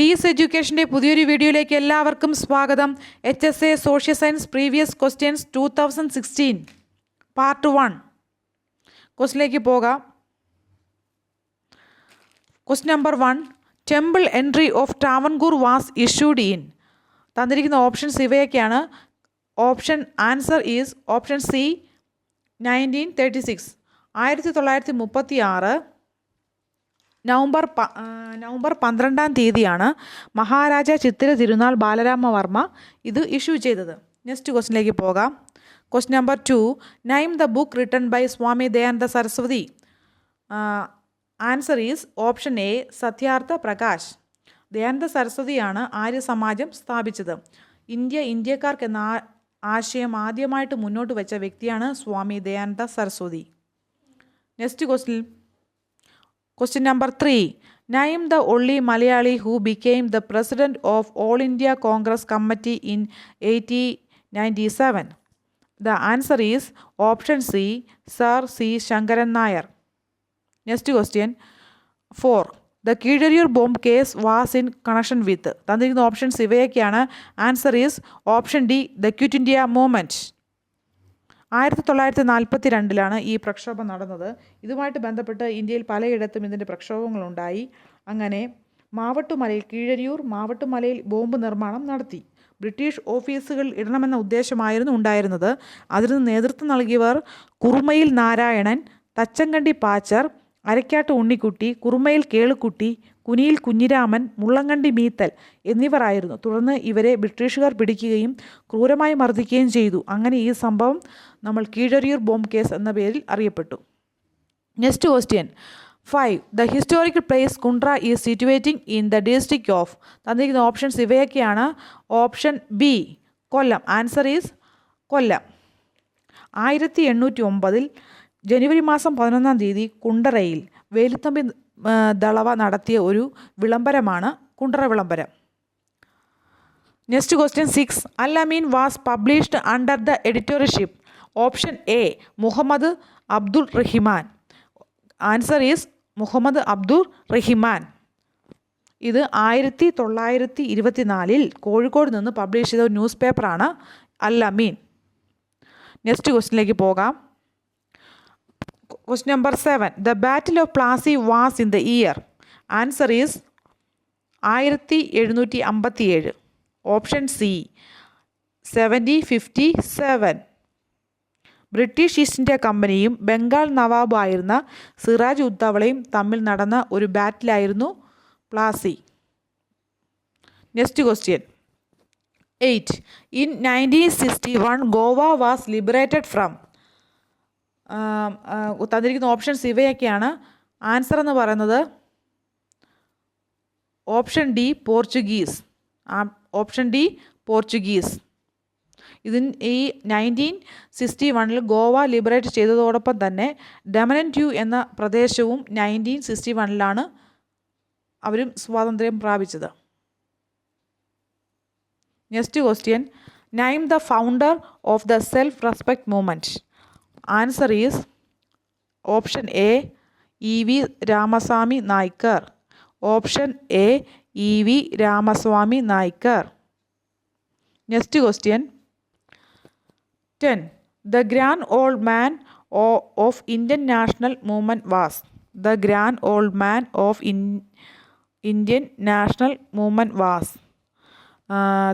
ഡീസ് എഡ്യൂക്കേഷന്റെ പുതിയൊരു വീഡിയോയിലേക്ക് എല്ലാവർക്കും സ്വാഗതം. H S A social science previous questions two thousand sixteen part one. ക്വസ്റ്റിലേക്ക് പോകാം. Question number one. Temple entry of Travancore was issued in. തന്നിരിക്കുന്ന options ഇവയൊക്കെയാണ്. Option answer is option C nineteen thirty six. ആയിരത്തി തൊള്ളായിരത്തി മുപ്പത്തി ആറ്. November പ November പന്ത്രണ്ടാം തീയതിയാണ് മഹാരാജ ചിത്തിര തിരുനാൾ ബാലരാമവർമ്മ ഇത് ഇഷ്യൂ ചെയ്തത്. നെക്സ്റ്റ് ക്വസ്റ്റിനിലേക്ക് പോകാം. Question number two name the book written by Swami Dayananda Saraswati answer is option A Satyarth Prakash Dayananda സരസ്വതിയാണ് Arya Samaj സ്ഥാപിച്ചത്. ഇന്ത്യ ഇന്ത്യക്കാർക്ക് എന്ന ആശയം ആദ്യമായിട്ട് മുന്നോട്ട് വെച്ച വ്യക്തിയാണ് Swami Dayananda Saraswati next question Question number three. Name the only Malayali who became the president of All India Congress Committee in 1897. The answer is option C, Sir C. Shankaran Nair. Next question. Four. The Kidariur bomb case was in connection with. തന്നിരിക്കുന്ന options ഇവയൊക്കെയാണ് answer is option D the quit India movement ആയിരത്തി തൊള്ളായിരത്തി നാൽപ്പത്തി രണ്ടിലാണ് ഈ പ്രക്ഷോഭം നടന്നത്. ഇതുമായിട്ട് ബന്ധപ്പെട്ട് ഇന്ത്യയിൽ പലയിടത്തും ഇതിന്റെ പ്രക്ഷോഭങ്ങളുണ്ടായി. അങ്ങനെ മാവട്ടുമലയിൽ കീഴരിയൂർ മാവട്ടുമലയിൽ ബോംബ് നിർമ്മാണം നടത്തി. ബ്രിട്ടീഷ് ഓഫീസുകൾ ഇടണമെന്ന ഉദ്ദേശമായിരുന്നു ഉണ്ടായിരുന്നത്. അതിന് നേതൃത്വം നൽകിയവർ കുറുമയിൽ നാരായണൻ തച്ചങ്കണ്ടി പാച്ചർ അരക്കാട്ട് ഉണ്ണിക്കുട്ടി കുറുമയിൽ കേളുക്കുട്ടി കുനിയിൽ കുഞ്ഞിരാമൻ മുള്ളങ്കണ്ടി മീത്തൽ എന്നിവരായിരുന്നു. തുടർന്ന് ഇവരെ ബ്രിട്ടീഷുകാർ പിടിക്കുകയും ക്രൂരമായി മർദ്ദിക്കുകയും ചെയ്തു. അങ്ങനെ ഈ സംഭവം നമ്മൾ കീഴരിയൂർ ബോംബ് കേസ് എന്ന പേരിൽ അറിയപ്പെട്ടു. Next question. Five. The historical place Kundara is situating in the district of തന്നിരിക്കുന്ന ഓപ്ഷൻസ് ഇവയൊക്കെയാണ്. Option B Kollam. Answer is Kollam. ആയിരത്തി എണ്ണൂറ്റി ഒമ്പതിൽ ജനുവരി മാസം പതിനൊന്നാം തീയതി കുണ്ടറയിൽ വേലുത്തമ്പി ദളവ നടത്തിയ ഒരു വിളംബരമാണ് കുണ്ടറ വിളംബരം. Next question six Alameen was published under the എഡിറ്റോറിയൽഷിപ്പ് option A Muhammad Abdul Rahiman. Answer is Muhammad Abdul Rahiman. ഇത് ആയിരത്തി തൊള്ളായിരത്തി ഇരുപത്തിനാലിൽ കോഴിക്കോട് നിന്ന് പബ്ലിഷ് ചെയ്ത ഒരു ന്യൂസ് പേപ്പറാണ് അല്ലാമീൻ നെക്സ്റ്റ് ക്വസ്റ്റിനിലേക്ക് പോകാം. Question number seven the battle of Plassey was in the year answer is ആയിരത്തി എഴുന്നൂറ്റി അമ്പത്തി ഏഴ് option C seventy fifty seven British East India കമ്പനിയും ബംഗാൾ നവാബായിരുന്ന സിറാജ് ഉദ്ദവളയും തമ്മിൽ നടന്ന ഒരു ബാറ്റിലായിരുന്നു Plassey next question eight in nineteen sixty one Goa was liberated from തന്നിരിക്കുന്ന ഓപ്ഷൻസ് ഇവയൊക്കെയാണ്. ആൻസർ എന്ന് പറയുന്നത് option D Portuguese. Option D Portuguese. ഇതിൻ ഈ നയന്റീൻ സിക്സ്റ്റി വണ്ണിൽ ഗോവ ലിബറേറ്റ് ചെയ്തതോടൊപ്പം തന്നെ ഡമനൻ ട്യൂ എന്ന പ്രദേശവും നയന്റീൻ സിക്സ്റ്റി വണ്ണിലാണ് അവരും സ്വാതന്ത്ര്യം പ്രാപിച്ചത്. Next question name the founder of the self respect movement answer is option A E V Ramaswamy Naicker option A E V Ramaswamy Naicker next question ten the grand old man of Indian national movement was the grand old man of Indian national movement was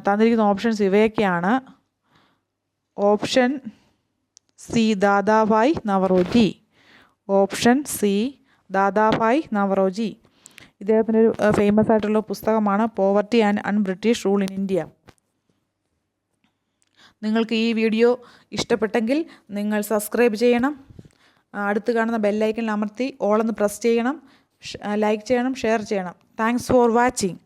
തന്നിരിക്കുന്ന options ഇവയൊക്കെയാണ്. Option C Dadabhai Naoroji. Option C Dadabhai Naoroji. ഇദ്ദേഹത്തിന്റെ ഒരു famous ആയിട്ടുള്ള പുസ്തകമാണ് poverty and un British rule in India നിങ്ങൾക്ക് ഈ video ഇഷ്ടപ്പെട്ടെങ്കിൽ നിങ്ങൾ സബ്സ്ക്രൈബ് ചെയ്യണം. അടുത്ത് കാണുന്ന ബെല്ലൈക്കൻ അമർത്തി ഓളെന്ന് പ്രസ് ചെയ്യണം ലൈക്ക് ചെയ്യണം ഷെയർ ചെയ്യണം. Thanks for watching